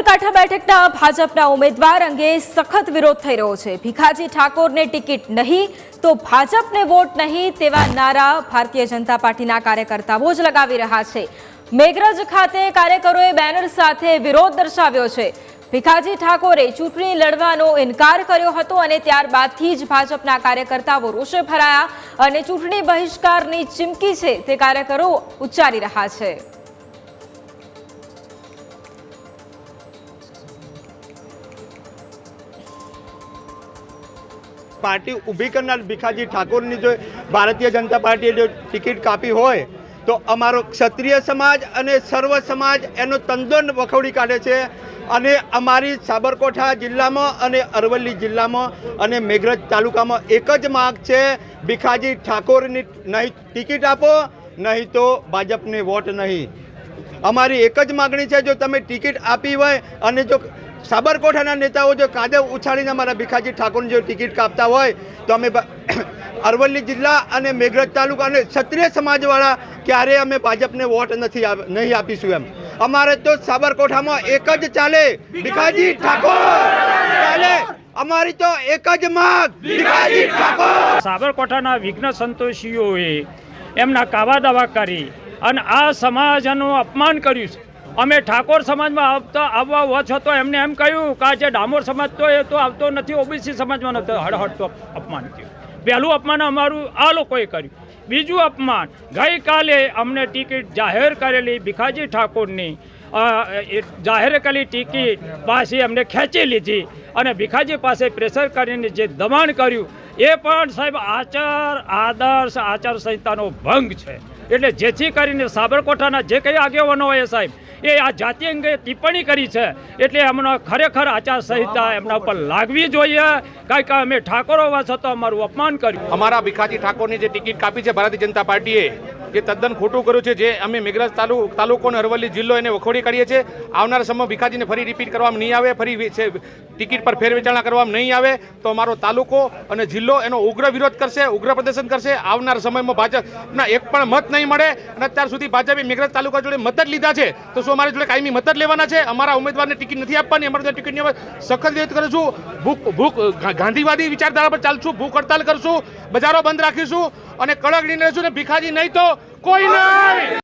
સાબરકાંઠા બેઠકના ભાજપના ઉમેદવાર અંગે સખત વિરોધ થઈ રહ્યો છે. ભીખાજી ઠાકોરને ટિકિટ નહીં તો ભાજપને વોટ નહીં તેવા નારા ભારતીય જનતા પાર્ટીના કાર્યકર્તાઓ જ લગાવી રહ્યા છે. મેઘરજ ખાતે કાર્યકરોએ બેનર સાથે વિરોધ દર્શાવ્યો છે. ભીખાજી ઠાકોરે ચૂંટણી લડવાનો ઇનકાર કર્યો હતો અને ત્યારબાદથી જ ભાજપના કાર્યકર્તાઓ રોષે ભરાયા અને ચૂંટણી બહિષ્કારની ચીમકી છે તે કાર્યકરો ઉચ્ચારી રહ્યા છે. પાર્ટી ઊભી કરનાર ભીખાજી ઠાકોરની જો ભારતીય જનતા પાર્ટીએ જો ટિકિટ કાપી હોય, તો અમારો ક્ષત્રિય સમાજ અને સર્વ સમાજ એનો તંદન વખોડી કાઢે છે. અને અમારી સાબરકાંઠા જિલ્લામાં અને અરવલ્લી જિલ્લામાં અને મેઘરજ તાલુકામાં એક જ માગ છે, ભીખાજી ઠાકોરની નહીં ટિકિટ આપો, નહીં તો ભાજપને વોટ નહીં. અમારી એક જ માગણી છે, જો તમે ટિકિટ આપી હોય અને જો સાબરકોઠાના નેતાઓ જો કાદે ઉછાળીને અમારા ભીખાજી ઠાકોરની જો ટિકિટ કાપતા હોય, તો અમે અરવલ્લી જિલ્લા અને મેઘરજ તાલુકા અને ક્ષત્રિય સમાજવાળા ક્યારેય અમે ભાજપને વોટ નથી નહીં આપીશું એમ. અમારે તો સાબરકોઠામાં એક જ ચાલે, ભીખાજી ઠાકોર! ચાલે. અમારી તો એક જ માગ, ભીખાજી ઠાકોર! સાબરકોઠાના વિઘ્ન સંતોષીઓએ એમના કાવા દાવા કરી અને આ સમાજનું અપમાન કર્યું છે. અમે ઠાકોર સમાજમાં આવતા આવવા હોવા છતાં એમને એમ કહ્યું કે આ જે ડામોર સમાજ તો એ તો આવતો નથી, ઓબીસી સમાજમાં નથી હડહડતો અપમાન કર્યું. પહેલું અપમાન અમારું આ લોકોએ કર્યું. બીજું અપમાન, ગઈકાલે અમને ટિકિટ જાહેર કરેલી ભીખાજી ઠાકોરની જાહેર કરેલી ટિકિટ પાછી અમને ખેંચી લીધી અને ભીખાજી પાસે પ્રેશર કરીને જે દબાણ કર્યું એ પણ સાહેબ આચાર, આદર્શ આચાર સંહિતાનો ભંગ છે. એટલે જેથી કરીને સાબરકોઠાના જે કંઈ આગેવાનો હોય સાહેબ એ આ જાતિ અંગે ટિપ્પણી કરી છે. એટલે અમને ખરેખર આચાર સંહિતા એમના ઉપર લાગવી જોઈએ. કારણ કે અમે ઠાકોર હોવા છતાં અમારું અપમાન કર્યું. અમારા ભીખાજી ઠાકોરની જે ટિકિટ કાપી છે ભારતીય જનતા પાર્ટીએ જે તદ્દન ખોટું કર્યું છે જે અમે મેઘરાજ તાલુક તાલુકો અને અરવલ્લી જિલ્લો એને વખોડી કાઢીએ છીએ આવનારા સમયમાં ભીખાજીને ફરી રિપીટ કરવામાં નહીં આવે ફરી ટિકિટ પર ફેરવેચાણા કરવામાં નહીં આવે તો અમારો તાલુકો અને જિલ્લો એનો ઉગ્ર વિરોધ કરશે ઉગ્ર પ્રદર્શન કરશે. આવનારા સમયમાં ભાજપના એક પણ મત નહીં મળે અને અત્યાર સુધી ભાજપે મેઘરાજ તાલુકા જોડે મત જ લીધા છે. તો શું અમારી જોડે કાયમી મત લેવાના છે, અમારા ઉમેદવારને ટિકિટ નથી આપવાની, અમારે ટિકિટની અમે સખત વિરોધ કરીશું ભૂખ ભૂખ ગાંધીવાદી વિચારધારા પર ચાલશું, ભૂખ હડતાલ કરશું, બજારો બંધ રાખીશું અને કડક નિર્ણય ને ભીખાજી નહીં તો કોઈ નહીં!